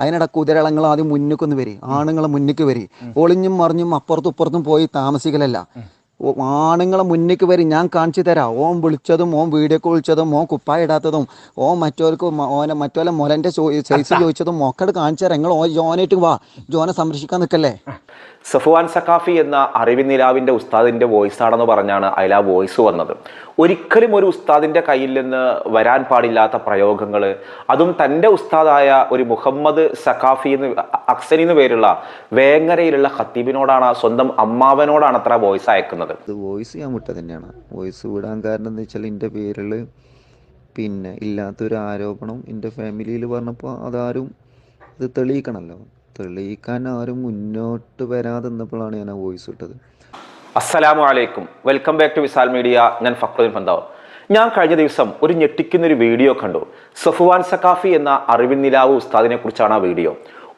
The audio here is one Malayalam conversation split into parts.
അതിനിടെ കുതിരളങ്ങൾ ആദ്യം മുന്നിക്കൊന്ന് വരി. ആണുങ്ങളെ മുന്നിക്ക് വരി. ഒളിഞ്ഞും മറിഞ്ഞും അപ്പുറത്തും ഇപ്പുറത്തും പോയി താമസിക്കലല്ല. ആണുങ്ങളെ മുന്നിക്ക് വരി. ഞാൻ കാണിച്ചു തരാം. ഓൻ വിളിച്ചതും ഓൻ വീഡിയോ കോൾ വിളിച്ചതും ഓൻ കുപ്പായ ഇടാത്തതും ഓൻ മറ്റോർക്ക് ഓനെ മറ്റോലെ മുലന്റെ സൈസ് ചോദിച്ചതും മൊക്കട് കാണിച്ചു തരാം. നിങ്ങൾ ഓ ജോനായിട്ട് വാ. ജോനെ സംരക്ഷിക്കാൻ നിൽക്കല്ലേ? സഫുവാൻ സഖാഫി എന്ന അറിവി നിലാവിന്റെ ഉസ്താദിന്റെ വോയിസ് ആണെന്ന് പറഞ്ഞാണ് അതിൽ വോയിസ് വന്നത്. ഒരിക്കലും ഒരു ഉസ്താദിന്റെ കയ്യിൽ നിന്ന് വരാൻ പാടില്ലാത്ത പ്രയോഗങ്ങൾ അതും തന്റെ ഉസ്താദായ ഒരു മുഹമ്മദ് സഖാഫി എന്ന് അക്സനി എന്ന് പേരുള്ള വേങ്ങരയിലുള്ള ഖത്തീബിനോടാണ് സ്വന്തം അമ്മാവനോടാണ് അത്ര വോയിസ് അയക്കുന്നത്. വോയിസ് ഞാൻ വിട്ടത് തന്നെയാണ്. വോയിസ് വിടാൻ കാരണം എന്താ വെച്ചാൽ എന്റെ പേരിൽ പിന്നെ ഇല്ലാത്തൊരു ആരോപണം എന്റെ ഫാമിലിയിൽ പറഞ്ഞപ്പോൾ അതാരും ഇത് തെളിയിക്കണമല്ലോ. തെളിയിക്കാൻ ആരും മുന്നോട്ട് വരാതെ നിന്നപ്പോഴാണ് ഞാൻ ആ വോയിസ് വിട്ടത്. അസ്സലാമു അലൈക്കും. Welcome back to Visal media ഞാൻ ഫക്രുദ്ദീൻ ഫന്താവ് ഞാൻ കഴിഞ്ഞ ദിവസം ഒരു ഞെട്ടിക്കുന്നൊരു വീഡിയോ കണ്ടു. സഫുവാൻ സക്കാഫി എന്ന അറിവിൻ നിലാവ് ഉസ്താദിനെ കുറിച്ചാണ് ആ വീഡിയോ.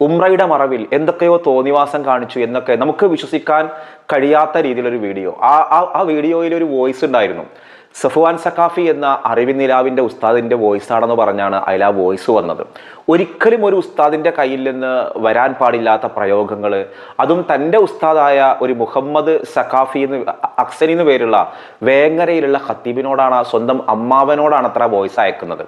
ഉംറയുടെ മറവിൽ എന്തൊക്കെയോ തോന്നിവാസം കാണിച്ചു എന്നൊക്കെ നമുക്ക് വിശ്വസിക്കാൻ കഴിയാത്ത രീതിയിലൊരു വീഡിയോ. ആ ആ- വീഡിയോയിൽ ഒരു വോയിസ് ഉണ്ടായിരുന്നു. സഫുവാൻ സക്കാഫി എന്ന അറിവി നിലാവിന്റെ ഉസ്താദിന്റെ വോയിസ് ആണെന്ന് പറഞ്ഞാണ് അതിൽ ആ വോയിസ് വന്നത്. ഒരിക്കലും ഒരു ഉസ്താദിന്റെ കയ്യിൽ നിന്ന് വരാൻ പാടില്ലാത്ത പ്രയോഗങ്ങൾ അതും തന്റെ ഉസ്താദായ ഒരു മുഹമ്മദ് സക്കാഫി എന്ന് അക്സനി എന്ന് പേരുള്ള വേങ്ങരയിലുള്ള ഖത്തീബിനോടാണ് സ്വന്തം അമ്മാവനോടാണ് അത്ര വോയിസ് അയക്കുന്നത്.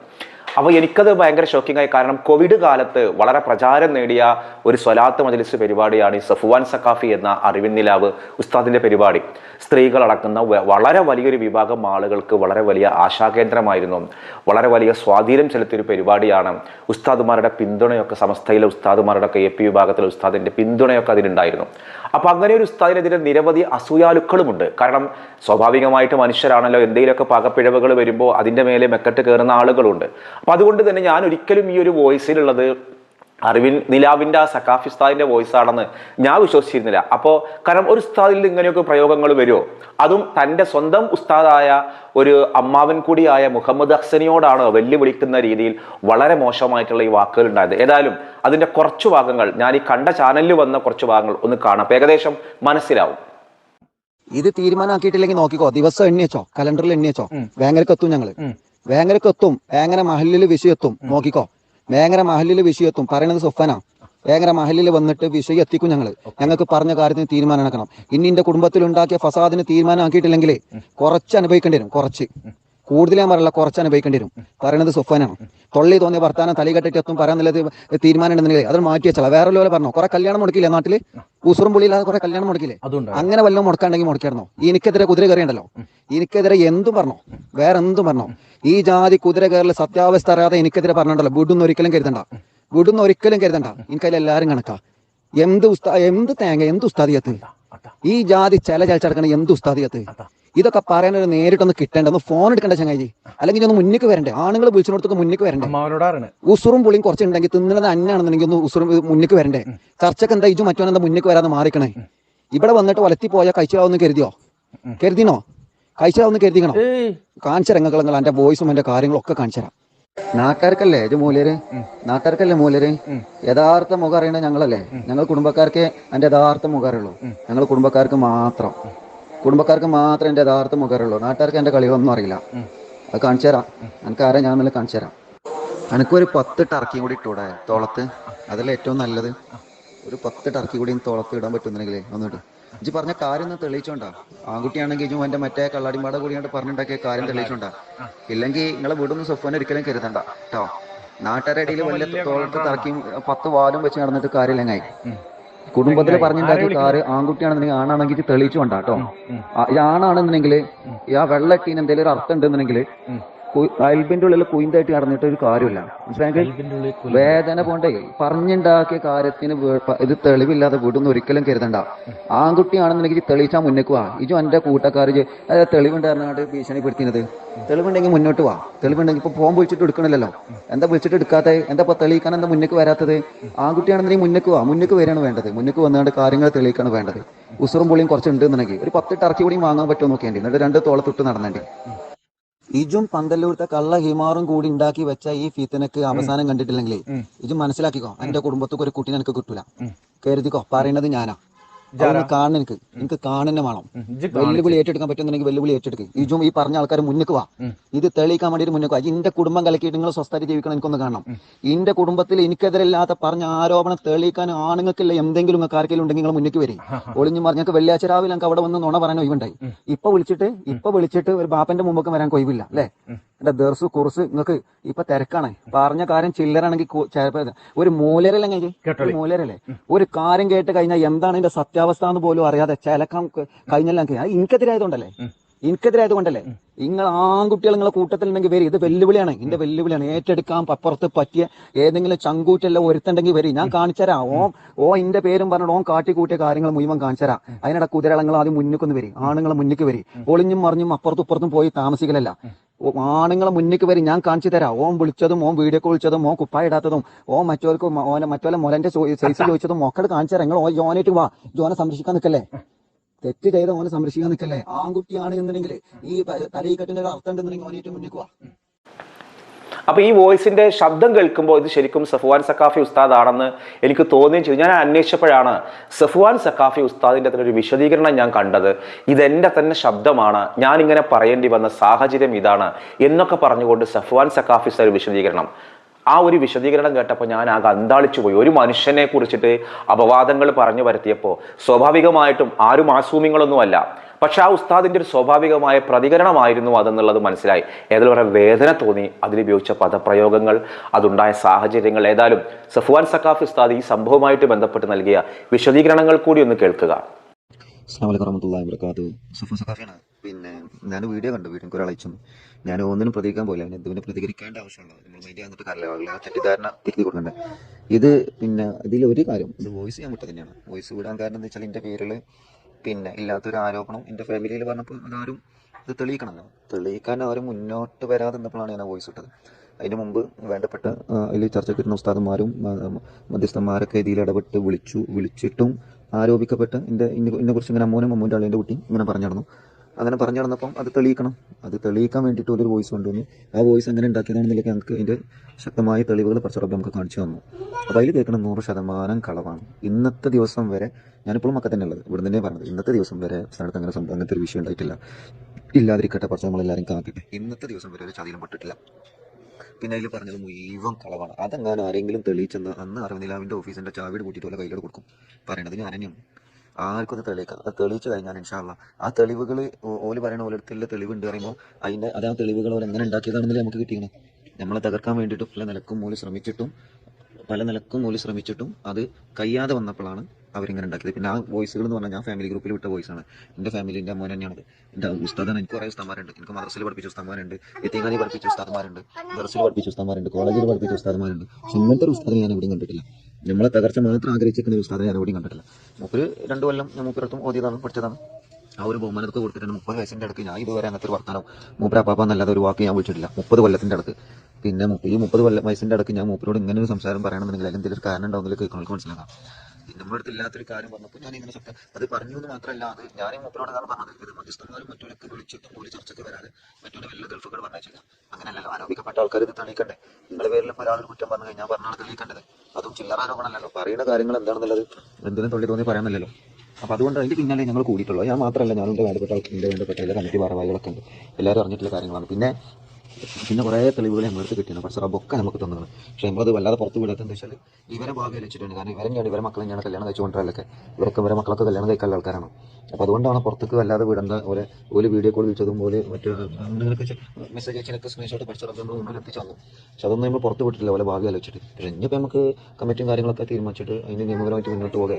അപ്പോൾ എനിക്കത് ഭയങ്കര ഷോക്കിംഗ് ആയി. കാരണം കോവിഡ് കാലത്ത് വളരെ പ്രചാരം നേടിയ ഒരു സ്വലാത്ത് മജലിസ് പരിപാടിയാണ് ഈ സഫുവാൻ സക്കാഫി എന്ന അറിവിൻ നിലാവ് ഉസ്താദിന്റെ പരിപാടി. സ്ത്രീകൾ അടക്കുന്ന വളരെ വലിയൊരു വിഭാഗം ആളുകൾക്ക് വളരെ വലിയ ആശാകേന്ദ്രമായിരുന്നു. വളരെ വലിയ സ്വാധീനം ചെലുത്തിയ ഒരു പരിപാടിയാണ്. ഉസ്താദുമാരുടെ പിന്തുണയൊക്കെ സമസ്തയിലെ ഉസ്താദുമാരുടെ ഒക്കെ എ പി വിഭാഗത്തിലെ ഉസ്താദിന്റെ പിന്തുണയൊക്കെ അതിനുണ്ടായിരുന്നു അപ്പൊ അങ്ങനെ ഒരു ഉസ്താദിനെതിരെ നിരവധി അസൂയാലുക്കളുമുണ്ട്. കാരണം സ്വാഭാവികമായിട്ട് മനുഷ്യരാണല്ലോ എന്തെങ്കിലുമൊക്കെ പകപ്പിഴവുകൾ വരുമ്പോൾ അതിന്റെ മേലെ മെക്കെട്ട് കയറുന്ന ആളുകളുണ്ട്. അപ്പൊ അതുകൊണ്ട് തന്നെ ഞാൻ ഒരിക്കലും ഈ ഒരു വോയിസിലുള്ളത് അറിവിൻ നിലാവിന്റെ ആ സക്കാഫി ഉസ്താദിന്റെ വോയിസ് ആണെന്ന് ഞാൻ വിശ്വസിച്ചിരുന്നില്ല. അപ്പോൾ കാരണം ഒരു ഉസ്താദിൽ ഇങ്ങനെയൊക്കെ പ്രയോഗങ്ങൾ വരുമോ? അതും തന്റെ സ്വന്തം ഉസ്താദായ ഒരു അമ്മാവൻ കൂടിയായ മുഹമ്മദ് അഹ്സനിയോടാണ് വെല്ലുവിളിക്കുന്ന രീതിയിൽ വളരെ മോശമായിട്ടുള്ള ഈ വാക്കുകൾ ഉണ്ടായത്. ഏതായാലും അതിന്റെ കുറച്ച് ഭാഗങ്ങൾ ഞാൻ ഈ കണ്ട ചാനലിൽ വന്ന കുറച്ച് ഭാഗങ്ങൾ ഒന്ന് കാണാം. അപ്പൊ ഏകദേശം മനസ്സിലാവും. ഇത് തീരുമാനമാക്കിയിട്ടില്ലെങ്കിൽ നോക്കിക്കോ. ദിവസം എണ്ണിയച്ചോ? കലണ്ടറിൽ എണ്ണിയച്ചോ? വേങ്ങരക്കെത്തും ഞങ്ങൾ. വേങ്ങരക്ക് എത്തും. വേങ്ങര മഹലിൽ വിഷയെത്തും. നോക്കിക്കോ. വേങ്ങര മഹലിൽ വിഷയെത്തും. പറയണത് സുഫന വേങ്ങര മഹലിൽ വന്നിട്ട് വിഷയം എത്തിക്കും ഞങ്ങൾ. ഞങ്ങൾക്ക് പറഞ്ഞ കാര്യത്തിന് തീരുമാനം എടുക്കണം. ഇനി എന്റെ കുടുംബത്തിൽ ഉണ്ടാക്കിയ ഫസാദിന് തീരുമാനമാക്കിയിട്ടില്ലെങ്കിൽ കുറച്ച് അനുഭവിക്കേണ്ടി വരും. കുറച്ച്. കൂടുതൽ ഞാൻ പറയില്ല കുറച്ച് അനുഭവിക്കേണ്ടി വരും. പറയണത് സുഫനാണ് തൊള്ളി തോന്നിയ വർത്താനം തലി കെട്ടിട്ട് എത്തും. പറയാന്നുള്ളത് തീരുമാനം ഉണ്ടെന്നുണ്ടെങ്കിൽ അത് മാറ്റി വെച്ചാൽ വേറെ പോലെ പറഞ്ഞോ? കുറെ കല്യാണം മുടക്കില്ലേ നാട്ടിൽ? ഉസുറും പുള്ളിയില്ലാതെ കുറെ കല്യാണം മുടക്കില്ലേ അങ്ങനെ വല്ലതും മുടക്കാണ്ടെങ്കിൽ മുടക്കായിരുന്നോ എനിക്കെതിരെ കുതിര കയറിയുണ്ടല്ലോ. എനിക്കെതിരെ എന്തും പറഞ്ഞോ? വേറെ എന്തും പറഞ്ഞോ? ഈ ജാതി കുതിര കയറൽ സത്യാവസ്ഥ അറിയാതെ എനിക്കെതിരെ പറഞ്ഞിട്ടുണ്ടല്ലോ. വിടുന്ന ഒരിക്കലും കരുതണ്ട. വിടുന്ന ഒരിക്കലും കരുതണ്ട. എനിക്കതിൽ എല്ലാവരും കണക്കാ. എന്ത് ഉസ്താ എന്ത് തേങ്ങ എന്ത് ഉസ്താദിയത്ത് ഈ ജാതി ചില ചലച്ചടക്കണ എന്ത് ഉസ്താദിയത്ത് ഇതൊക്കെ പറയാൻ ഒരു നേരിട്ടൊന്ന് കിട്ടേണ്ട ഒന്ന് ഫോൺ എടുക്കണ്ട ചങ്ങായി അല്ലെങ്കിൽ ഒന്ന് മുന്നിക്ക് വരണ്ടേ? ആണുങ്ങൾ വിളിച്ചിടത്തൊക്കെ മുന്നിക്ക് വരണ്ടേ? ഉസുറും പുളിയും കുറച്ചുണ്ടെങ്കിൽ തിന്നുന്നത് അന്നാണെന്നുണ്ടെങ്കിൽ ഒന്ന് ഉസുറും മുന്നിക്ക് വരണ്ടേ? ചർച്ചക്ക് എന്താ ഇജു മറ്റോ എന്താ മുന്നിക്ക് വരാതെ മാറിക്കണേ? ഇവിടെ വന്നിട്ട് വലത്തി പോയാൽ കഴിച്ചാവുന്ന കരുതിയോ കരുതിനോ കഴിച്ചാവുന്ന കരുതിക്കണം? ഏയ്. കാണിച്ചരങ്ങൾ എന്റെ വോയിസും എന്റെ കാര്യങ്ങളും ഒക്കെ കാണിച്ചുതരാം നാട്ടുകാർക്കല്ലേ? ഇത് മൂലര്? നാട്ടുകാർക്കല്ലേ മൂലര്? യഥാർത്ഥ മുഖം അറിയണ ഞങ്ങളല്ലേ? ഞങ്ങൾ കുടുംബക്കാർക്ക് എന്റെ യഥാർത്ഥ മുഖം അറിയുള്ളൂ ഞങ്ങൾ കുടുംബക്കാർക്ക് മാത്രം. കുടുംബക്കാർക്ക് മാത്രം എന്റെ യഥാർത്ഥ മുഖം അറിയുള്ളൂ നാട്ടുകാർക്ക് എന്റെ കളികളൊന്നും അറിയില്ല. അത് കാണിച്ചു തരാം എനിക്ക് ആരാ ഞാൻ നല്ല കാണിച്ചു തരാം എനിക്കൊരു പത്ത് ടർക്കിയും കൂടി ഇട്ടൂടെ? തോളത്ത്? അതല്ലേ ഏറ്റവും നല്ലത്? ഒരു പത്ത് ടർക്കി കൂടി തുളത്ത് ഇടാൻ പറ്റുന്നില്ലെങ്കിലേ ഒന്നിട്ട് ഇജ്ജ് പറഞ്ഞ കാര്യം ഒന്ന് തെളിയിച്ചോണ്ടാ. ആൺകുട്ടിയാണെങ്കിൽ ഇജും എന്റെ മറ്റേ കള്ളാടിമാട കൂടിയാണ്ട് പറഞ്ഞിട്ടൊക്കെ കാര്യം തെളിയിച്ചോണ്ടാ. ഇല്ലെങ്കിൽ നിങ്ങളെ വീടൊന്നും സൊഫോനെ ഒരിക്കലും കരുതണ്ട കേട്ടോ നാട്ടുകാരുടെ ഇടയിൽ വലിയ തോളത്ത് ടർക്കിയും പത്ത് വാലും വെച്ച് നടന്നിട്ട് കാര്യമില്ലെങ്ങായി കുടുംബത്തിൽ പറഞ്ഞിട്ടുണ്ടാക്കിയ കാറ് ആൺകുട്ടിയാണെന്നുണ്ടെങ്കിൽ ആണാണെങ്കിൽ ഇത് തെളിയിച്ചു വേണ്ട കേട്ടോ ഈ ആണാണെന്നുണ്ടെങ്കിൽ ആ വെള്ളട്ടീന് എന്തെങ്കിലും ഒരു അർത്ഥം ഉണ്ടെന്നുണ്ടെങ്കിൽ അയൽബിന്റെ ഉള്ളിൽ കുയിന്തായിട്ട് നടന്നിട്ട് ഒരു കാര്യമില്ല. മനസ്സിലായെങ്കിൽ വേദന പോണ്ടേ? പറഞ്ഞുണ്ടാക്കിയ കാര്യത്തിന് ഇത് തെളിവില്ലാതെ വിടുന്ന ഒരിക്കലും കരുതണ്ട. ആൺകുട്ടിയാണെന്നുണ്ടെങ്കിൽ തെളിയിച്ചാൽ മുന്നേക്ക് വാ. ഇജു എന്റെ കൂട്ടക്കാർ തെളിവുണ്ടായിരുന്നാണ്ട് ഭീഷണിപ്പെടുത്തിയത്. തെളിവുണ്ടെങ്കിൽ മുന്നോട്ട് വാ. തെളിവുണ്ടെങ്കിൽ ഇപ്പൊ ഫോൺ വിളിച്ചിട്ട് എടുക്കണില്ലല്ലോ. എന്താ വിളിച്ചിട്ട് എടുക്കാത്ത? എന്താ ഇപ്പൊ തെളിയിക്കാൻ എന്താ മുന്നേക്ക് വരാത്തത്? ആൺകുട്ടിയാണെന്നുണ്ടെങ്കിൽ മുന്നേക്ക് വാ. മുന്നേക്ക് വരികയാണ് വേണ്ടത്. മുന്നേക്ക് വന്നുകൊണ്ട് കാര്യങ്ങൾ തെളിയിക്കാണ് വേണ്ടത്. ഉസുറും പുള്ളിയും കുറച്ച് ഉണ്ടെന്നുണ്ടെങ്കിൽ ഒരു പത്ത് ടർക്കി കൂടി വാങ്ങാൻ പറ്റുമോ നോക്കേണ്ടി എന്നിട്ട് രണ്ട് തോളത്തൊട്ട് നടന്നേണ്ടി. ഇജും പന്തല്ലൂർത്തെ കള്ള ഹിമാറും കൂടി ഉണ്ടാക്കി വെച്ച ഈ ഫീത്തനക്ക് അവസാനം കണ്ടിട്ടില്ലെങ്കിൽ ഇജും മനസ്സിലാക്കിക്കോ. എന്റെ കുടുംബത്തൊക്കെ ഒരു കുട്ടീനെ എനിക്ക് കിട്ടൂല. കരുതിക്കോ. പറയണത് ഞാനാ. അതൊന്ന് കാണണം എനിക്ക്. എനിക്ക് കാണുന്ന വേണം. വെല്ലുവിളി ഏറ്റെടുക്കാൻ പറ്റുന്നുണ്ടെങ്കിൽ വെല്ലുവിളി ഏറ്റെടുക്കും. ഇജും ഈ പറഞ്ഞ ആൾക്കാർ മുന്നേക്ക് വാ. ഇത് തെളിയിക്കാൻ വേണ്ടിയിട്ട് മുന്നേക്ക് വാ. എന്റെ കുടുംബം കലക്കിയിട്ട് നിങ്ങൾ സ്വസ്ഥമായിട്ട് ജീവിക്കണം എനിക്കൊന്ന് കാണണം. എന്റെ കുടുംബത്തിൽ എനിക്കെതിരില്ലാത്ത പറഞ്ഞ ആരോപണം തെളിയിക്കാൻ ആണുങ്ങൾക്കില്ല എന്തെങ്കിലും നിങ്ങൾക്ക് ആർക്കെങ്കിലും ഉണ്ടെങ്കിൽ നിങ്ങൾ മുന്നേക്ക് വരും. ഒളിഞ്ഞു മറിഞ്ഞൊക്കെ വെള്ളിയാഴ്ച രാവിലെ ഞങ്ങൾക്ക് അവിടെ വന്ന് നുണ പറയാൻ ഒഴിവുണ്ടായി. ഇപ്പൊ വിളിച്ചിട്ട് ഇപ്പൊ വിളിച്ചിട്ട് ഒരു ബാപ്പന്റെ മുമ്പൊക്കെ വരാൻ കൊയ്വില്ല അല്ലേ? എന്റെ ദർസ് കുറിച്ച് നിങ്ങൾക്ക് ഇപ്പൊ തിരക്കാണ്. പറഞ്ഞ കാര്യം ചില്ലറാണെങ്കിൽ ഒരു മൂലരല്ലേ മൂലരല്ലേ? ഒരു കാര്യം കേട്ട് കഴിഞ്ഞാൽ എന്താണ് ഇതിന്റെ സത്യാവസ്ഥ എന്ന് പോലും അറിയാതെ ചിലക്കാൻ കഴിഞ്ഞല്ല എനിക്കെതിരായതുകൊണ്ടല്ലേ എനിക്കെതിരായതുകൊണ്ടല്ലേ നിങ്ങൾ ആൺകുട്ടികൾ നിങ്ങളെ കൂട്ടത്തിൽ ഉണ്ടെങ്കിൽ വരും. ഇത് വെല്ലുവിളിയാണ്. ഇതിന്റെ വെല്ലുവിളിയാണ്. ഏറ്റെടുക്കാൻ അപ്പുറത്ത് പറ്റിയ ഏതെങ്കിലും ചങ്കൂറ്റെല്ലാം ഒരുത്തുണ്ടെങ്കിൽ വരും. ഞാൻ കാണിച്ചരാ. ഓ ഓ ഇന്റെ പേരും പറഞ്ഞിട്ട് ഓൻ കാട്ടിക്കൂട്ടിയ കാര്യങ്ങൾ മുഴുവൻ കാണിച്ചരാ. അതിനിടെ കുതിരളങ്ങൾ ആദ്യം മുന്നിക്കൊന്ന് വരും. ആണുങ്ങളെ മുന്നിക്ക് വരും. ഒളിഞ്ഞും മറിഞ്ഞും അപ്പുറത്തും ഇപ്പുറത്തും പോയി താമസിക്കലല്ല. ഓ, ആണുങ്ങളെ മുന്നിക്ക് വരും ഞാൻ കാണിച്ചു തരാം. ഓം വിളിച്ചതും ഓം വീഡിയോ കോൾ വിളിച്ചതും ഓം കുപ്പായ ഇടാത്തതും ഓ മറ്റവർക്ക് ഓനെ മറ്റോലെ മുലന്റെ സൈസ് ചോദിച്ചതും മക്കൾ കാണിച്ചു തരാം. നിങ്ങൾ ഓ ജോനായിട്ട് വാ. ജോനെ സംരക്ഷിക്കാൻ നിൽക്കല്ലേ തെറ്റ് ചെയ്ത ഓനെ സംരക്ഷിക്കാൻ നിൽക്കല്ലേ ആൺകുട്ടിയാണ് എന്നുണ്ടെങ്കിൽ ഈ തലയിക്കെട്ടിന്റെ ഒരു അർത്ഥം ഉണ്ടെന്നുണ്ടെങ്കിൽ ഓനായിട്ട് മുന്നിക്ക് വാ. അപ്പൊ ഈ വോയിസിന്റെ ശബ്ദം കേൾക്കുമ്പോൾ ഇത് ശരിക്കും സഫ്വാൻ സക്കാഫി ഉസ്താദ് ആണെന്ന് എനിക്ക് തോന്നുകയും ചെയ്തു. ഞാൻ അന്വേഷിച്ചപ്പോഴാണ് സഫ്വാൻ സക്കാഫി ഉസ്താദിന്റെ തന്നെ ഒരു വിശദീകരണം ഞാൻ കണ്ടത്. ഇതെന്റെ തന്നെ ശബ്ദമാണ്. ഞാൻ ഇങ്ങനെ പറയേണ്ടി വന്ന സാഹചര്യം ഇതാണ് എന്നൊക്കെ പറഞ്ഞുകൊണ്ട് സഫ്വാൻ സക്കാഫി ഒരു വിശദീകരണം. ആ ഒരു വിശദീകരണം കേട്ടപ്പോൾ ഞാൻ ആകെ അന്താളിച്ചു പോയി. ഒരു മനുഷ്യനെ കുറിച്ചിട്ട് അപവാദങ്ങൾ പറഞ്ഞു വരുത്തിയപ്പോൾ സ്വാഭാവികമായിട്ടും ആരും ആസൂമിങ്ങളൊന്നുമല്ല പക്ഷെ ആ ഉസ്താദിന്റെ ഒരു സ്വാഭാവികമായ പ്രതികരണമായിരുന്നു അതെന്നുള്ളത് മനസ്സിലായി. ഏതായാലും വളരെ വേദന തോന്നി അതിലുപയോഗിച്ച പദപ്രയോഗങ്ങൾ അതുണ്ടായ സാഹചര്യങ്ങൾ. ഏതായാലും സഫ്വാൻ സക്കാഫ് ഉസ്താദ് ഈ സംഭവമായിട്ട് ബന്ധപ്പെട്ട് നൽകിയ വിശദീകരണങ്ങൾ കൂടി ഒന്ന് കേൾക്കുക. പിന്നെ ഞാൻ വീഡിയോ കണ്ടു വീഡിയോ അയച്ചു. ഞാൻ ഒന്നിനും പ്രതികരിക്കാൻ പോയില്ല. അവന് ഇതിന് പ്രതികരിക്കേണ്ട ആവശ്യമുള്ളത് നമ്മൾ മൈൻഡ് വന്നിട്ട് കാര്യമില്ല. ആ തെറ്റിദ്ധാരണ തിരുത്തി കൊടുക്കുന്നുണ്ട് ഇത് പിന്നെ ഇതിൽ ഒരു കാര്യം ഇത് വോയിസ് ഞാൻ വിട്ടത് തന്നെയാണ്. വോയിസ് വിടാൻ കാരണം എന്താ വെച്ചാൽ എന്റെ പേരിൽ പിന്നെ ഇല്ലാത്തൊരു ആരോപണം എന്റെ ഫാമിലിയിൽ പറഞ്ഞപ്പോൾ അതാരും ഇത് തെളിയിക്കണമല്ലോ. തെളിയിക്കാൻ ആരും മുന്നോട്ട് വരാതെ നിന്നപ്പോഴാണ് ഞാൻ വോയിസ് ഇട്ടത്. അതിന് മുമ്പ് വേണ്ടപ്പെട്ട അതിൽ ചർച്ചയ്ക്ക് വരുന്ന ഉസ്താദന്മാരും മധ്യസ്ഥന്മാരൊക്കെ ഇതിൽ ഇടപെട്ട് വിളിച്ചു വിളിച്ചിട്ടും ആരോപിക്കപ്പെട്ട എന്റെ ഇന്നെ കുറിച്ച് ഇങ്ങനെ അമ്മൂനും അമ്മൂന്റെ ആളിന്റെ കുട്ടി ഇങ്ങനെ പറഞ്ഞു നടന്നു അങ്ങനെ പറഞ്ഞു നടന്നപ്പം അത് തെളിയിക്കണം. അത് തെളിയിക്കാൻ വേണ്ടിയിട്ട് ഒരു വോയിസ് കൊണ്ടുവന്നു. ആ വോയിസ് എങ്ങനെ ഉണ്ടാക്കിയതാണെന്നില്ലെങ്കിൽ ഞങ്ങൾക്ക് അതിന്റെ ശക്തമായ തെളിവുകൾ പരസ്പരം നമുക്ക് കാണിച്ചു തന്നു. അപ്പോൾ അതിൽ കേൾക്കണം നൂറ് ശതമാനം കളവാണ്. ഇന്നത്തെ ദിവസം വരെ ഞാനിപ്പോഴും മക്ക തന്നെ ഉള്ളത് ഇവിടെ തന്നെ പറഞ്ഞത്. ഇന്നത്തെ ദിവസം വരെ സ്ഥലത്ത് അങ്ങനെ സംഭവം അങ്ങനത്തെ ഒരു വിഷയം ഉണ്ടായിട്ടില്ല. ഇല്ലാതിരിക്കട്ടെ പക്ഷേ നമ്മളെല്ലാവരും കാണിക്കട്ടെ ഇന്നത്തെ ദിവസം വരെ ഒരു ചതിയിലും പെട്ടിട്ടില്ല. പിന്നെ അതിൽ പറഞ്ഞത് മുഴുവൻ കളവാണ്. അതെങ്ങാനും ആരെങ്കിലും തെളിയിച്ചെന്ന് അന്ന് അറിവിനിലാവിന്റെ ഓഫീസിന്റെ ചാവിയുടെ കൂട്ടിയിട്ട് വല്ല കയ്യിലോട് കൊടുക്കും. പറയണത് തന്നെയാണ് ആർക്കും അത് തെളിയിക്കാം അത് തെളിയിച്ചു കഴിഞ്ഞാൽ ഇൻഷാല്ല ആ തെളിവുകൾ ഓൽ പറയണ ഓരോരുത്തരുടെ തെളിവുണ്ട് പറയുമ്പോൾ അതിന്റെ അത് ആ തെളിവുകൾ അവർ എങ്ങനെ ഉണ്ടാക്കിയതാണെന്നല്ലേ നമുക്ക് കിട്ടിയത് നമ്മളെ തകർക്കാൻ വേണ്ടിയിട്ട് പല നിലക്കും മൂലം ശ്രമിച്ചിട്ടും പല നിലക്കും മൂലം ശ്രമിച്ചിട്ടും അത് കഴിയാതെ വന്നപ്പോഴാണ് അവരിങ്ങനെ ഉണ്ടാക്കിയത്. പിന്നെ ആ വോയിസുകൾ എന്ന് പറഞ്ഞാൽ ഞാൻ ഫാമിലി ഗ്രൂപ്പിൽ വിട്ട വോയിസ് ആണ്. എന്റെ ഫാമിലിന്റെ അമ്മ തന്നെയാണത്. എന്റെ ഉസ്താദാണ്. എനിക്ക് കുറേ ഉസ്താന്മാരുണ്ട്. എനിക്ക് മദ്രസിൽ പഠിപ്പിച്ച ഉസ്താന്മാരുണ്ട്. എത്തിങ്ങാനി പഠിപ്പിച്ച ഉസ്താദ്മാരുണ്ട് ദർസിൽ പഠിപ്പിച്ച ഉസ്താന്മാരുണ്ട്. കോളേജിൽ പഠിപ്പിച്ച ഉസ്താദ്മാരുണ്ട് പക്ഷെ ഇങ്ങനത്തെ ഒരു ഉസ്താദിനെ ഞാൻ എവിടെയും കണ്ടിട്ടില്ല. നമ്മളെ തകർച്ച മാത്രം ആഗ്രഹിച്ചിരിക്കുന്ന ഒരു ഉസ്താദിനെ ഞാൻ എവിടെയും കണ്ടിട്ടില്ല. മൂപ്പര് രണ്ടു കൊല്ലം ഞാൻ മൂപ്പരത്തും ഓതിയതാണ് പഠിച്ചതാണ്. ആ ഒരു ബഹുമാനത്തൊക്കെ കൊടുത്തിട്ടുണ്ട്. മുപ്പത് വയസ്സിന്റെ അടുക്ക് ഞാൻ ഇതുവരെ അങ്ങനത്തെ ഒരു വർത്താനം മൂപ്പര പാപ്പ എന്നല്ലാതെ ഒരു വാക്ക് ഞാൻ വിളിച്ചിട്ടില്ല. മുപ്പത് കൊല്ലത്തിന്റെ അടുക്ക് പിന്നെ ഈ മുപ്പത് കൊല്ലം വയസ്സിന്റെ അടുക്ക് ഞാൻ മൂപ്പരോട് ഇങ്ങനെ ഒരു സംസാരം പറയണമെന്നുണ്ടെങ്കിൽ അതിൽ എന്തെങ്കിലും കാരണം ഉണ്ടാവുന്നില്ല കേൾക്കുന്നവർക്ക് മനസ്സിലാക്കാം. നമ്മുടെ അടുത്ത് ഇല്ലാത്തൊരു കാര്യം വന്നപ്പോൾ ഞാൻ ഇങ്ങനെ സത്യം അത് പറഞ്ഞു എന്ന് മാത്രമല്ല അത് ഞാനും മൂപ്പരോടാണ് പറഞ്ഞത്. ഇത് മധ്യസ്ഥന്മാരും മറ്റൊരൊക്കെ വിളിച്ചിട്ട് ഒരു ചർച്ചയ്ക്ക് വരാതെ മറ്റൊരു വലിയ ഗൾഫുകൾ പറഞ്ഞില്ല അങ്ങനെയല്ലല്ലോ ആരോപിക്കപ്പെട്ട ആൾക്കാർ ഇത് തെളിയിക്കണ്ടേ നിങ്ങളുടെ ഇപ്പോൾ ഒരാൾ കുറ്റം പറഞ്ഞു കഴിഞ്ഞാൽ പറഞ്ഞാൽ തെളിയിക്കേണ്ടത് അതും ചില്ലറ ആരോപണമല്ലല്ലോ. പറയുന്ന കാര്യങ്ങൾ എന്താണെന്നുള്ളത് എന്തിനും തൊള്ളി തോന്നി പറയാമെന്നല്ലോ അപ്പൊ അതുകൊണ്ട് അതിന്റെ പിന്നാലെ ഞങ്ങൾ കൂടിയിട്ടുള്ളൂ. ഞാൻ മാത്രമല്ല ഞാനും വേണ്ടപ്പെട്ട ആൾക്കാരുടെ വേണ്ടപ്പെട്ട എല്ലാ കമ്മിറ്റി ഭാരവാഹികളൊക്കെ ഉണ്ട്. എല്ലാവരും അറിഞ്ഞിട്ടുള്ള കാര്യങ്ങളാണ്. പിന്നെ പിന്നെ കുറേ തെളിവുകൾ ഞങ്ങളടുത്ത് കിട്ടിയാണ് പക്ഷേ റബ്ബൊക്കെ നമുക്ക് തന്നതാണ് പക്ഷേ നമ്മളത് വല്ലാതെ പുറത്ത് വിടാത്ത എന്താ വെച്ചാൽ ഇവരെ ഭാഗം വെച്ചിട്ടുണ്ട് കാരണം ഇവരെ ഞാൻ ഇവരെ മക്കളെ ഞാൻ കല്യാണം കഴിച്ചുകൊണ്ടിരലൊക്കെ ഇവരൊക്കെ ഇവരെ മക്കളൊക്കെ കല്യാണം കഴിക്കാനുള്ള ആൾക്കാരാണ്. അപ്പോൾ അതുകൊണ്ടാണ് പുറത്തേക്ക് വല്ലാതെ വിടേണ്ട പോലെ ഒരു വീഡിയോ കോൾ വിളിച്ചതും പോലെ മറ്റു മെസ്സേജ് അയച്ചതിനൊക്കെ സ്ക്രീൻഷോട്ട് ഷോട്ട് റബ്ബ് നമ്മൾ മുമ്പിൽ എത്തിച്ചു തന്നു. പക്ഷെ അതൊന്നും നമ്മൾ പുറത്ത് വിട്ടില്ല പോലെ ഭാഗ്യം ആലോചിച്ചിട്ട്. പക്ഷേ ഇനിയിപ്പോൾ നമുക്ക് കമ്മിറ്റിയും കാര്യങ്ങളൊക്കെ തീരുമാനിച്ചിട്ട് അതിന് നിയമപരമായിട്ട് മുന്നോട്ട് പോകുക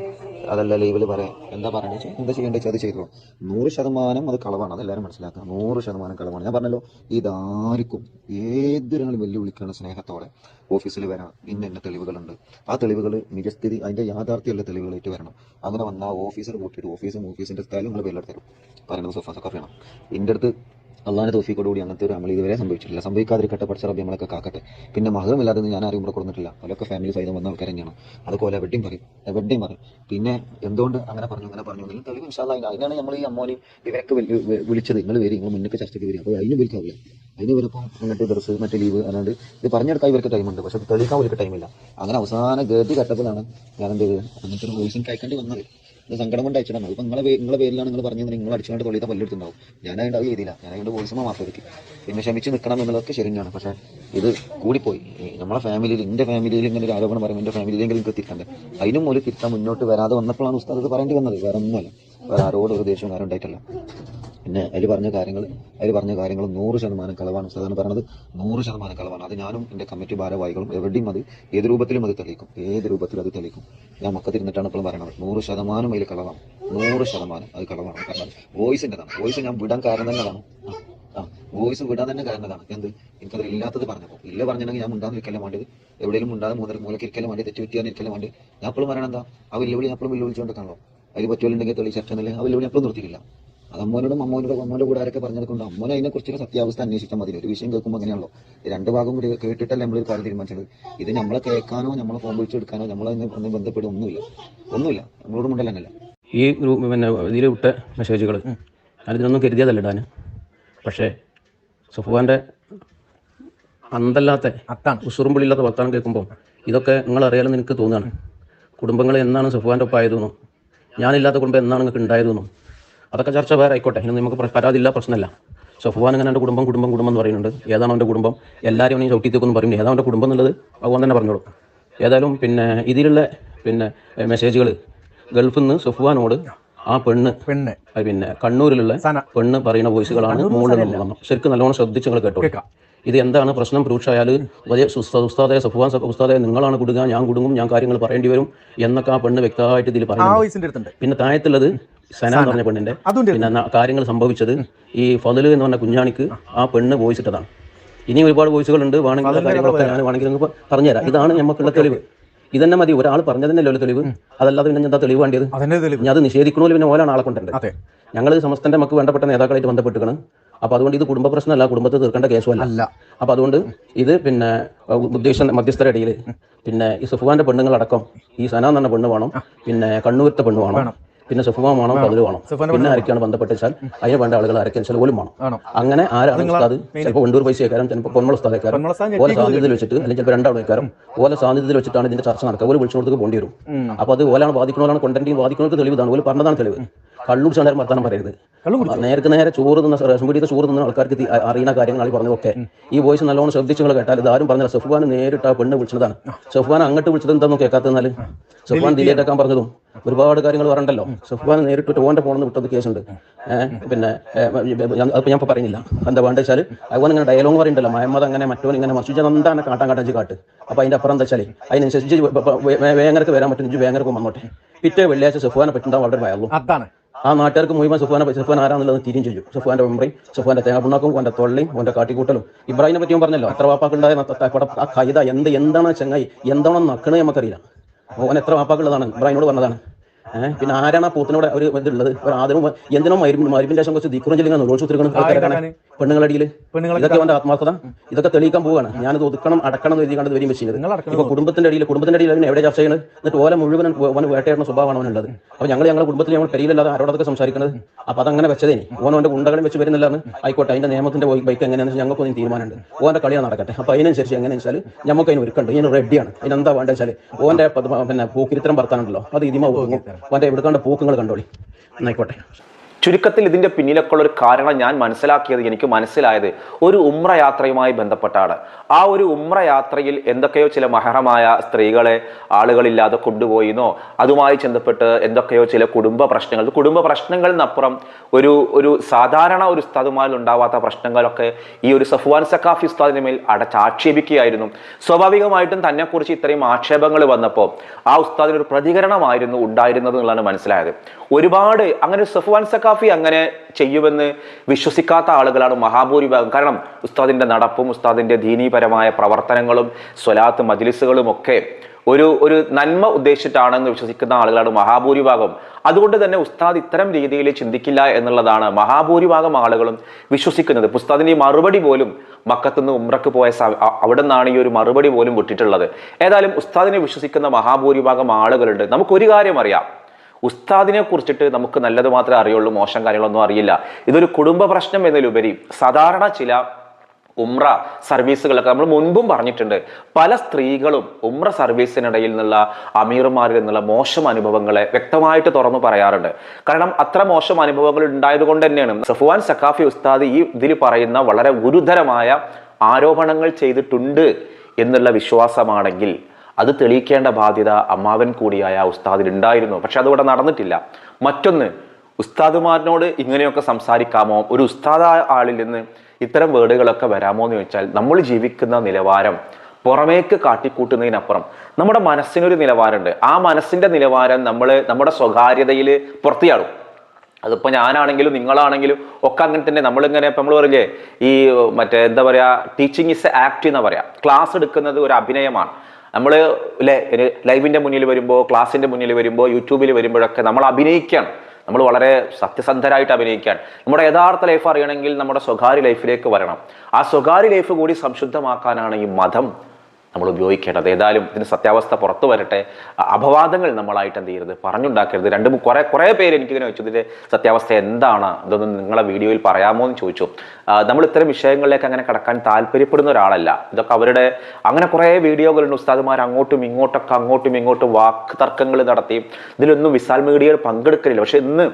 അതല്ല ലൈവിൽ പറയാം എന്താ പറയുന്നത് വെച്ചാൽ എന്താ ചെയ്യേണ്ടത് വെച്ചാൽ അത് ചെയ്തോ. നൂറ് ശതമാനം അത് കളവാണ്. അതെല്ലാവരും മനസ്സിലാക്കുക. നൂറ് ശതമാനം കളവാണ്. ഞാൻ പറഞ്ഞല്ലോ ഇതാർക്കും ഏതൊരാളും വെല്ലുവിളിക്കാണ് സ്നേഹത്തോടെ ഓഫീസിൽ വരാം. ഇന്ന ഇന്ന തെളിവുകളുണ്ട്. ആ തെളിവുകൾ നിജസ്ഥിതി അതിന്റെ യാഥാർത്ഥ്യമുള്ള തെളിവുകളായിട്ട് വരണം. അങ്ങനെ വന്നാൽ ഓഫീസർ കൂട്ടിയിട്ട് ഓഫീസും ഓഫീസിന്റെ സ്ഥലം നിങ്ങൾ പേരിലെടുത്തരും പറയുന്നത് സോഫാ വേണം. എന്റെ അടുത്ത് അള്ളാഹിന്റെ തോഫിക്കോടുകൂടി അങ്ങനത്തെ ഒരു അമൽ ഇതുവരെ സംഭവിച്ചിട്ടില്ല. സംഭവിക്കാതിരിക്കട്ടെ പഠിച്ച റബ്ബി നമ്മളൊക്കെ കാക്കട്ടെ. പിന്നെ മഹമില്ലാതെ ഞാൻ ആരും ഇവിടെ കൊടുത്തിട്ടില്ല അവരൊക്കെ ഫാമിലി സഹിതം വന്ന ആൾക്കാർ തന്നെയാണ്. അതുപോലെ വെഡ്ഡിങ് പറയും. വെഡ്ഡിങ് പറയും. പിന്നെ എന്തുകൊണ്ട് അങ്ങനെ പറഞ്ഞു അങ്ങനെ പറഞ്ഞു? നിങ്ങൾ തെളിവ് ഇൻഷാല്ല അതിനാണ് നമ്മൾ ഈ അമ്മോനെയും ഇവരൊക്കെ വിളി- വിളിച്ചത്. നിങ്ങൾ വരും നിങ്ങൾ മുന്നൊക്കെ ചർച്ചയ്ക്ക് വരും. അപ്പോൾ അതിന് വിളിക്കാവില്ല അതിന് ഇവരിപ്പം അങ്ങനത്തെ ഡ്രസ്സ് മറ്റേ ലീവ് അല്ലാണ്ട് ഇത് പറഞ്ഞെടുക്കാൻ ഇവർക്ക് ടൈമുണ്ട് പക്ഷെ തെളിയിക്കാൻ ഇവർക്ക് ടൈമില്ല അങ്ങനെ അവസാന ഗതി ഘട്ടത്തിലാണ് ഞാൻ എന്ത് അങ്ങനത്തെ ഒരു വോയിസും കഴിക്കേണ്ടി വന്നത്. സങ്കടം കൊണ്ട് അയച്ചിട്ടാണ് ഇപ്പൊ നിങ്ങളെ നിങ്ങളെ പേരിലാണ് നിങ്ങൾ പറഞ്ഞത് നിങ്ങൾ അടിച്ചുകൊണ്ട് തൊള്ളിയത്തെ പല്ലെടുത്തുണ്ടാവും ഞാൻ അതിന്റെ അത് ചെയ്തില്ല. ഞാൻ അതിന്റെ വോയിസ് മാത്രം എടുത്തി പിന്നെ ക്ഷമിച്ച് നിൽക്കണം എന്നുള്ളതൊക്കെ ശരിയാണ് പക്ഷേ ഇത് കൂടിപ്പോയി. നമ്മളെ ഫാമിലിയിൽ എന്റെ ഫാമിലിയിൽ ഇങ്ങനെ ഒരു ആരോപണം പറയുമ്പോൾ എന്റെ ഫാമിലിയിലെങ്കിലും എനിക്ക് തിരുത്തണ്ടേ അതിനും ഒരു തിരുത്താൻ മുന്നോട്ട് വരാതെ വന്നപ്പോഴാണ് ഉസ്താദ് ഇത് പറയേണ്ടി വന്നത്. വേറെ ഒന്നുമല്ല. വേറെ ആരോടും ഒരു ദേഷ്യവും കാര്യം ഉണ്ടായിട്ടല്ല. പിന്നെ അതിൽ പറഞ്ഞ കാര്യങ്ങൾ അതിൽ പറഞ്ഞ കാര്യങ്ങൾ നൂറ് ശതമാനം കളവാണ്. സാധാരണ പറഞ്ഞത് നൂറ് ശതമാനം കളവാണ്. അത് ഞാനും എന്റെ കമ്മിറ്റി ഭാരവാഹികളും എവിടെയും അത് ഏത് രൂപത്തിലും അത് തെളിയിക്കും. ഏത് രൂപത്തിലും അത് തെളിയിക്കും. ഞാൻ മക്കത്തിരുന്നിട്ടാണ് ഇപ്പോൾ പറയുന്നത് നൂറ് ശതമാനം അതിൽ കളവാണ്. നൂറ് ശതമാനം അത് കളവാണ്. കാരണം വോയിസിന്റെതാണ് വോയിസ് ഞാൻ വിടാൻ കാരണം തന്നെ അതാണ് ആ. വോയിസ് വിടാൻ തന്നെ കാരണം അതാണ് എന്ത്? എനിക്കത് ഇല്ലാത്തത് പറഞ്ഞപ്പോൾ ഇല്ല പറഞ്ഞിട്ടുണ്ടെങ്കിൽ ഞാൻ മുണ്ടാന്ന് ഇരിക്കലും വേണ്ടത്? എവിടെയും മുണ്ടാതെ മൂന്നര മൂലക്ക് ഇരിക്കലും വേണ്ടി തെറ്റ് പറ്റിയാൻ ഇരിക്കലും വേണ്ടി ഞാൻ എപ്പോഴും പറയണം എന്താ? ആ വെല്ലുവിളി ഞാൻ എപ്പോഴും കാണണം അതിൽ പറ്റുമല്ലെങ്കിൽ തെളി ചർച്ച എന്നല്ലേ ആ വെല്ലുവിളി എപ്പോഴും നിർത്തിയില്ല അത് അമ്മോനോടും അമ്മോനോടും അമ്മോന്റെ കൂടെ ആരൊക്കെ പറഞ്ഞതുകൊണ്ട് അമ്മോനെ അതിനെ കുറിച്ചുള്ള സത്യാവസ്ഥ അന്വേഷിച്ചാൽ മതി. ഒരു വിഷയം കേൾക്കുമ്പോൾ അങ്ങനെയാണല്ലോ. രണ്ട് ഭാഗം കൂടി കേട്ടിട്ടല്ലേ നമ്മളൊരു കാര്യം തീരുമാനിച്ചത്? ഇത് നമ്മളെ കേൾക്കാനോ നമ്മളെ ഫോൺ വിളിച്ചെടുക്കാനോ നമ്മളെ ഒന്ന് ബന്ധപ്പെടും ഒന്നുമില്ല. ഒന്നുമില്ല. നമ്മളോട് മുണ്ടല്ല ഈ ഗ്രൂപ്പ് പിന്നെ ഇതിൽ വിട്ട മെസ്സേജുകൾ ഞാനിതിനൊന്നും കരുതിയതല്ല ഇടാൻ പക്ഷേ സുഫാന്റെ അന്തല്ലാത്ത അത്താണ് ഉസുറുമ്പിളില്ലാത്ത വർത്താനം കേൾക്കുമ്പോൾ ഇതൊക്കെ നിങ്ങൾ അറിയാലെന്ന് എനിക്ക് തോന്നുകയാണ്. കുടുംബങ്ങൾ എന്നാണ് സുഫാന്റെ ഒപ്പം ആയതെന്നും ഞാനില്ലാത്ത കുടുംബം എന്നാണ് നിങ്ങൾക്ക് ഉണ്ടായതെന്നും. അതൊക്കെ ചർച്ച വേറെ ആയിക്കോട്ടെ. ഇനി നമുക്ക് പ്ര- പരാതിയില്ല പ്രശ്നമല്ല. സഫുവാൻ അങ്ങനെ എന്റെ കുടുംബം കുടുംബം കുടുംബം എന്ന് പറയുന്നുണ്ട്. ഏതാണ് അവന്റെ കുടുംബം? എല്ലാവരും അവനെ തീർക്കുന്നു പറയുന്നത് ഏതാണ് അവന്റെ കുടുംബം എന്നുള്ളത് ഭഗവാൻ തന്നെ പറഞ്ഞോളൂ. ഏതായാലും പിന്നെ ഇതിലുള്ള പിന്നെ മെസ്സേജുകൾ ഗൾഫിൽ നിന്ന് സഫുവാനോട് ആ പെണ്ണ് പെണ്ണ്. പിന്നെ കണ്ണൂരിലുള്ള പെണ്ണ് പറയുന്ന വോയിസുകളാണ് മുകളിൽ ശരിക്കും നല്ലോണം ശ്രദ്ധിച്ച് നിങ്ങൾ കേട്ടോ ഇത് എന്താണ് പ്രശ്നം? പ്രൂക്ഷായാൽ വലിയ ഉസ്താദെ സഫുവാൻ ഉസ്താദെ നിങ്ങളാണ് കുടുങ്ങുക ഞാൻ കുടുങ്ങും ഞാൻ കാര്യങ്ങൾ പറയേണ്ടി വരും എന്നൊക്കെ ആ പെണ്ണ് വ്യക്തമായിട്ട് ഇതിൽ പറയുന്നു. പിന്നെ താഴത്തുള്ളത് സന എന്ന് പറഞ്ഞ പെണ്ണിന്റെ പിന്നെ കാര്യങ്ങൾ സംഭവിച്ചത് ഈ ഫതിൽ എന്ന് പറഞ്ഞ കുഞ്ഞാണിക്ക് ആ പെണ്ണ് വോയിസ് ഇട്ടതാണ്. ഇനി ഒരുപാട് വോയിസുകളുണ്ട് വേണമെങ്കിൽ ആ കാര്യങ്ങളൊക്കെ ഞാൻ വേണമെങ്കിൽ നിങ്ങൾക്ക് പറഞ്ഞുതരാം. ഇതാണ് നമുക്കുള്ള തെളിവ്. ഇതന്നെ മതി. ഒരാൾ പറഞ്ഞതന്നെയല്ലോ തെളിവ്. അതല്ലാതെ പിന്നെ എന്താ തെളിവ് വേണ്ടത്? ഞാൻ അത് നിഷേധിക്കണമല്ലോ പിന്നെ ഓലാണ് ആളെ കൊണ്ടുണ്ട് ഞങ്ങൾ സമസ്തന്റെ നമുക്ക് വേണ്ടപ്പെട്ട നേതാക്കളായിട്ട് ബന്ധപ്പെട്ടിരിക്കണം. അപ്പോൾ അതുകൊണ്ട് ഇത് കുടുംബ പ്രശ്നമല്ല കുടുംബത്തെ തീർക്കേണ്ട കേസുമല്ല. അല്ല. അപ്പോൾ അതുകൊണ്ട് ഇത് പിന്നെ ഉദ്ദേശ മധ്യസ്ഥരുടെ ഇടയിൽ പിന്നെ ഈ സുഫുവാന്റെ പെണ്ണുങ്ങളടക്കം ഈ സന എന്ന പെണ്ണ് വേണം പിന്നെ കണ്ണൂരത്തെ പെണ്ണ് വേണം പിന്നെ സുഫുവാൻ വേണം പതിൽ വേണം. പിന്നെ ആരൊക്കെയാണ് ബന്ധപ്പെട്ട് വെച്ചാൽ അതിന് വേണ്ട ആളുകൾ ആരൊക്കെ വെച്ചാൽ പോലും വേണം. അങ്ങനെ ആരാണ് ഉസ്താദ്? ചിലപ്പോൾ വണ്ടൂർ പൈസ വെക്കാരം ചിലപ്പോൾ പൊന്മള ഉസ്താദേക്കാരം ഓല സാന്നിധ്യത്തിൽ വെച്ചിട്ട് അല്ലെങ്കിൽ ചിലപ്പോൾ രണ്ടാൾ വെക്കാരം ഓല സാന്നിധ്യത്തിൽ വെച്ചിട്ടാണ് ഇതിന്റെ ചർച്ച നടക്കുക. ഓൽ വിളിച്ചോടത്തേക്ക് പോകേണ്ടി വരും. അപ്പോൾ അത് ഓലാണ് ബാധിക്കുന്നവരാണ് കൊണ്ടന്റിൽ ബാധിക്കുന്നവർക്ക് തെളിവ് ഇതാണ്. ഓല പറഞ്ഞതാണ് തെളിവ്. കള്ളുടിച്ച് നേരം വർത്താനം പറയരുത്. നേരത്തെ നേരെ ചോറ് തിന്ന റേഷൻ പീടിയത്തെ ചോറ് തിന്ന ആൾക്കാർക്ക് അറിയുന്ന കാര്യങ്ങൾ പറഞ്ഞതൊക്കെ. ഈ വോയിസ് നല്ലോണം ശ്രദ്ധിച്ചു നിങ്ങൾ കേട്ടാൽ ഇത് ആരും പറഞ്ഞില്ല. സഫ്വാൻ നേരിട്ട് ആ പെണ്ണ് വിളിച്ചതാണ്. സഫ്വാൻ അങ്ങോട്ട് വിളിച്ചത് എന്താണെന്ന് കേൾക്കാത്തതിനാൽ സഫ്വാൻ ഡിലേറ്റ് ആക്കാൻ പറഞ്ഞതും ഒരുപാട് കാര്യങ്ങൾ പറഞ്ഞല്ലോ. സഫ്വാൻ നേരിട്ട് ഓന്റെ ഫോണിൽ വിട്ടത് കേസുണ്ട്. പിന്നെ അതിപ്പോൾ ഞാൻ ഇപ്പോൾ പറയുന്നില്ല. എന്താ വേണ്ടത് വെച്ചാൽ അതുപോലെ ഇങ്ങനെ ഡയലോഗ് പറയുന്നുണ്ടല്ലോ മഹമ്മദ് അങ്ങനെ മറ്റോ ഇങ്ങനെ മറിച്ച് എന്താണ് കാട്ടാൻ കാട്ടാൻ കാട്ട്. അപ്പോൾ അതിന്റെ അപ്പുറം എന്താ വെച്ചാൽ അതിനനുസരിച്ച് വേങ്ങരക്ക് വരാൻ പറ്റും. ഇജ്ജ് വേങ്ങരക്ക് വന്നോട്ടെ. പിറ്റേ വെള്ളിയാഴ്ച സുഫാനെ പറ്റുണ്ടാവും വളരെ ഭയമുള്ളൂ അതാണ്. ആ നാട്ടുകാർക്ക് മുഴുവൻ സുഫാനെ സുഫാൻ ആരാന്നുള്ളത് തിരിയും ചെയ്യും. സുഫാന്റെ മെമ്പറി സുഫാന്റെ തേങ്ങാപ്പുണ്ണാക്കും അവന്റെ തൊള്ളിയും അവന്റെ കാട്ടിക്കൂട്ടലും. ഇബ്രാഹിമിനെ പറ്റിയും പറഞ്ഞല്ലോ അത്ര വാപ്പാക്കുണ്ടായ ആ കൈത എന്ത് എന്താണ് ചങ്ങായി? എന്താണോ നക്കണേ നമുക്കറിയില്ല. ഓൻ എത്ര വാപ്പാക്കുള്ളതാണ് ഇബ്രാഹിമിനോട് പറഞ്ഞതാണ്. പിന്നെ ആരാണ് ആ പൂത്തിനോട് ഒരു ഇതുള്ളത്? ഒരു ആദരവും എന്തിനോ മരുമിന്റെ ശേഷം കുറച്ച് ദിക്കുറഞ്ചില്ലെങ്കിൽ നോടിച്ചുത്തിരിക്കണം ആൾക്കാരാണ് പെണ്ണുങ്ങളടിയിൽ പെണ്ണുങ്ങളെ ഇതൊക്കെ അവന്റെ ആത്മാർത്ഥത? ഇതൊക്കെ തെളിയിക്കാൻ പോവാണ് ഞാനത് ഒതുക്കണം അടക്കണം എന്ന് എഴുതി കണ്ടത് വരും വെച്ചത് ഇപ്പൊ കുടുംബത്തിന്റെ അടിയിൽ കുടുംബത്തിന്റെ അടിയിൽ അവന് എവിടെ ചർച്ച ചെയ്യുന്നത് എന്നിട്ട് ഓല മുഴുവൻ ഓന് വേട്ടയാടുന്ന സ്വഭാവമാണ് അവനുള്ളത്. അപ്പൊ ഞങ്ങൾ ഞങ്ങളുടെ കുടുംബത്തിൽ ഞങ്ങൾ പെരിയിലല്ലാതെ ആരോടൊക്കെ സംസാരിക്കുന്നത് അപ്പൊ അതങ്ങനെ വെച്ചതേ ഓൻ അവന്റെ ഗുണ്ടകളും വെച്ച് വരുന്നില്ലാന്ന് ആയിക്കോട്ടെ. അതിന്റെ നിയമത്തിന്റെ ബൈക്ക് എങ്ങനെയാണെന്ന് ഞങ്ങൾക്ക് ഒന്നും തീരുമാനമുണ്ട്. ഓന്റെ കളിയാണ് നടക്കട്ടെ. അപ്പൊ അതിനനുസരിച്ച് എങ്ങനെ വെച്ചാൽ നമുക്ക് അതിന് ഒരുക്കുണ്ട് ഇതിന് റെഡിയാണ് അതിനെന്താ വേണ്ടത് വെച്ചാൽ ഓന്റെ പിന്നെ പൂക്കിരിത്തരം ഭർത്താനുണ്ടല്ലോ അത് ഇതിമാവും ഓന്റെ കണ്ട പൂക്കങ്ങൾ കണ്ടോളി. എന്നായിക്കോട്ടെ. ചുരുക്കത്തിൽ ഇതിന്റെ പിന്നിലൊക്കെ ഉള്ള ഒരു കാരണം ഞാൻ മനസ്സിലാക്കിയത് എനിക്ക് മനസ്സിലായത് ഒരു ഉമ്ര യാത്രയുമായി ബന്ധപ്പെട്ടാണ്. ആ ഒരു ഉമ്ര യാത്രയിൽ എന്തൊക്കെയോ ചില മഹറമായ സ്ത്രീകളെ ആളുകളില്ലാതെ കൊണ്ടുപോയിന്നോ അതുമായി ബന്ധപ്പെട്ട് എന്തൊക്കെയോ ചില കുടുംബ പ്രശ്നങ്ങൾ കുടുംബ പ്രശ്നങ്ങളിൽ നിന്നപ്പുറം ഒരു ഒരു സാധാരണ ഒരു ഉസ്താദുമാരിൽ ഉണ്ടാവാത്ത പ്രശ്നങ്ങളൊക്കെ ഈ ഒരു സഫ്വാൻ സക്കാഫി ഉസ്താദിന് മേൽ അടച്ചാക്ഷേപിക്കുകയായിരുന്നു സ്വാഭാവികമായിട്ടും തന്നെക്കുറിച്ച് ഇത്രയും ആക്ഷേപങ്ങൾ വന്നപ്പോൾ ആ ഉസ്താദിനൊരു പ്രതികരണമായിരുന്നു ഉണ്ടായിരുന്നത് എന്നുള്ളതാണ് മനസ്സിലായത്. ഒരുപാട് അങ്ങനെ സഫ്വാൻ സക്കാഫി അങ്ങനെ ചെയ്യുമെന്ന് വിശ്വസിക്കാത്ത ആളുകളാണ് മഹാഭൂരിഭാഗം. കാരണം ഉസ്താദിന്റെ നടപ്പും ഉസ്താദിന്റെ ദീനീപരമായ പ്രവർത്തനങ്ങളും സ്വലാത്ത് മജ്ലിസുകളും ഒക്കെ ഒരു ഒരു നന്മ ഉദ്ദേശിച്ചിട്ടാണെന്ന് വിശ്വസിക്കുന്ന ആളുകളാണ് മഹാഭൂരിഭാഗം. അതുകൊണ്ട് തന്നെ ഉസ്താദ് ഇത്തരം രീതിയിൽ ചിന്തിക്കില്ല എന്നുള്ളതാണ് മഹാഭൂരിഭാഗം ആളുകളും വിശ്വസിക്കുന്നത്. പുസ്താദിന്റെ ഈ മറുപടി പോലും മക്കത്തുനിന്ന് ഉമ്രക്ക് പോയ അവിടെ നിന്നാണ് ഈ ഒരു മറുപടി പോലും വിട്ടിട്ടുള്ളത്. ഏതായാലും ഉസ്താദിനെ വിശ്വസിക്കുന്ന മഹാഭൂരിഭാഗം ആളുകളുണ്ട്. നമുക്കൊരു കാര്യം അറിയാം. ഉസ്താദിനെ കുറിച്ചിട്ട് നമുക്ക് നല്ലത് മാത്രമേ അറിയുള്ളൂ മോശം കാര്യങ്ങളൊന്നും അറിയില്ല. ഇതൊരു കുടുംബ പ്രശ്നം എന്നതിലുപരി സാധാരണ ചില ഉമ്ര സർവീസുകളൊക്കെ നമ്മൾ മുൻപും പറഞ്ഞിട്ടുണ്ട്. പല സ്ത്രീകളും ഉമ്ര സർവീസിനിടയിൽ നിന്നുള്ള അമീർമാരിൽ നിന്നുള്ള മോശം അനുഭവങ്ങളെ വ്യക്തമായിട്ട് തുറന്നു പറയാറുണ്ട്. കാരണം അത്ര മോശം അനുഭവങ്ങൾ ഉണ്ടായത് കൊണ്ട് തന്നെയാണ്. സഫുവാൻ സക്കാഫി ഉസ്താദ് ഈ ഇതിൽ പറയുന്ന വളരെ ഗുരുതരമായ ആരോപണങ്ങൾ ചെയ്തിട്ടുണ്ട് എന്നുള്ള വിശ്വാസമാണെങ്കിൽ അത് തെളിയിക്കേണ്ട ബാധ്യത അമ്മാവൻ കൂടിയായ ഉസ്താദിൽ ഉണ്ടായിരുന്നു. പക്ഷെ അതിവിടെ നടന്നിട്ടില്ല. മറ്റൊന്ന് ഉസ്താദുമാരിനോട് ഇങ്ങനെയൊക്കെ സംസാരിക്കാമോ? ഒരു ഉസ്താദായ ആളിൽ നിന്ന് ഇത്തരം വേർഡുകളൊക്കെ വരാമോ എന്ന് ചോദിച്ചാൽ നമ്മൾ ജീവിക്കുന്ന നിലവാരം പുറമേക്ക് കാട്ടിക്കൂട്ടുന്നതിനപ്പുറം നമ്മുടെ മനസ്സിനൊരു നിലവാരമുണ്ട്. ആ മനസ്സിന്റെ നിലവാരം നമ്മൾ നമ്മുടെ സ്വകാര്യതയിൽ പുറത്തിയാടും. അതിപ്പോൾ ഞാനാണെങ്കിലും നിങ്ങളാണെങ്കിലും ഒക്കെ അങ്ങനെ തന്നെ നമ്മളിങ്ങനെ ഇപ്പം നമ്മൾ പറയില്ലേ ഈ മറ്റേ എന്താ പറയുക ടീച്ചിങ് ഇസ് എ ആക്ട് എന്ന് പറയാം. ക്ലാസ് എടുക്കുന്നത് ഒരു അഭിനയമാണ്. നമ്മൾ അല്ലേ ലൈവിന്റെ മുന്നിൽ വരുമ്പോൾ ക്ലാസ്സിന്റെ മുന്നിൽ വരുമ്പോൾ യൂട്യൂബിൽ വരുമ്പോഴൊക്കെ നമ്മൾ അഭിനയിക്കുകയാണ് നമ്മൾ വളരെ സത്യസന്ധരായിട്ട് അഭിനയിക്കാൻ നമ്മുടെ യഥാർത്ഥ ലൈഫ് അറിയണമെങ്കിൽ നമ്മുടെ സ്വകാര്യ ലൈഫിലേക്ക് വരണം. ആ സ്വകാര്യ ലൈഫ് കൂടി സംശുദ്ധമാക്കാനാണ് ഈ മതം. നമ്മൾ ഉപയോഗിക്കേണ്ടത്. ഏതായാലും ഇതിന് സത്യാവസ്ഥ പുറത്തു വരട്ടെ. അപവാദങ്ങൾ നമ്മളായിട്ട് എന്ത് ചെയ്യരുത്? പറഞ്ഞുണ്ടാക്കരുത്. രണ്ട് കുറേ കുറെ പേര് എനിക്കിങ്ങനെ വെച്ചു. ഇതിന്റെ സത്യാവസ്ഥ എന്താണ്? ഇതൊന്നും നിങ്ങളെ വീഡിയോയിൽ പറയാമോ എന്ന് ചോദിച്ചു. നമ്മൾ ഇത്തരം വിഷയങ്ങളിലേക്ക് അങ്ങനെ കടക്കാൻ താല്പര്യപ്പെടുന്ന ഒരാളല്ല. ഇതൊക്കെ അവരുടെ അങ്ങനെ കുറേ വീഡിയോകളുണ്ട്. ഉസ്താദുമാർ അങ്ങോട്ടും ഇങ്ങോട്ടൊക്കെ അങ്ങോട്ടും ഇങ്ങോട്ടും വാക്ക് തർക്കങ്ങൾ നടത്തി. ഇതിലൊന്നും വിശാൽ മീഡിയയിൽ പങ്കെടുക്കലില്ല. പക്ഷെ ഇന്ന്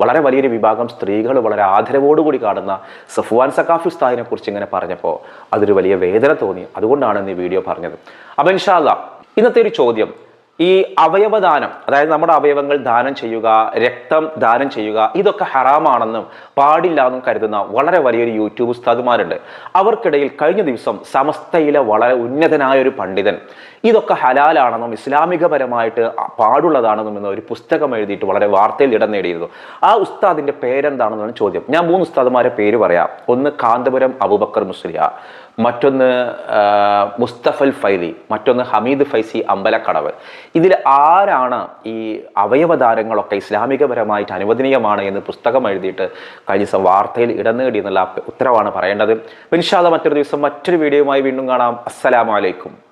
വളരെ വലിയൊരു വിഭാഗം സ്ത്രീകൾ വളരെ ആദരവോടുകൂടി കാണുന്ന സഫ്വാൻ സക്കാഫി ഉസ്താദിനെ കുറിച്ച് ഇങ്ങനെ പറഞ്ഞപ്പോൾ അതൊരു വലിയ വേദന തോന്നി. അതുകൊണ്ടാണ് ഈ വീഡിയോ പറഞ്ഞത്. അപ്പം ഇൻഷാല്ല ഇന്നത്തെ ഒരു ചോദ്യം. ഈ അവയവദാനം അതായത് നമ്മുടെ അവയവങ്ങൾ ദാനം ചെയ്യുക രക്തം ദാനം ചെയ്യുക ഇതൊക്കെ ഹറാമാണെന്നും പാടില്ല എന്നും കരുതുന്ന വളരെ വലിയൊരു യൂട്യൂബ് ഉസ്താദുമാരുണ്ട്. അവർക്കിടയിൽ കഴിഞ്ഞ ദിവസം സമസ്തയിലെ വളരെ ഉന്നതനായ ഒരു പണ്ഡിതൻ ഇതൊക്കെ ഹലാലാണെന്നും ഇസ്ലാമികപരമായിട്ട് പാടുള്ളതാണെന്നും എന്ന ഒരു പുസ്തകം എഴുതിയിട്ട് വളരെ വാർത്തയിൽ ഇടം നേടിയിരുന്നു. ആ ഉസ്താദിന്റെ പേരെന്താണെന്നാണ് ചോദ്യം. ഞാൻ മൂന്ന് ഉസ്താദുമാരെ പേര് പറയാം. ഒന്ന് കാന്തപുരം അബുബക്കർ മുസ്ലിയ മറ്റൊന്ന് മുസ്തഫൽ ഫൈലി മറ്റൊന്ന് ഹമീദ് ഫൈസി അമ്പലക്കടവ്. ഇതിൽ ആരാണ് ഈ അവയവദാരങ്ങളൊക്കെ ഇസ്ലാമികപരമായിട്ട് അനുവദനീയമാണ് എന്ന് പുസ്തകം എഴുതിയിട്ട് കഴിഞ്ഞ ദിവസം വാർത്തയിൽ ഇടം നേടി എന്നുള്ള ഉത്തരവാണ് പറയേണ്ടത്. പിൻഷാദ മറ്റൊരു ദിവസം മറ്റൊരു വീഡിയോയുമായി വീണ്ടും കാണാം. അസ്സലാമലൈക്കും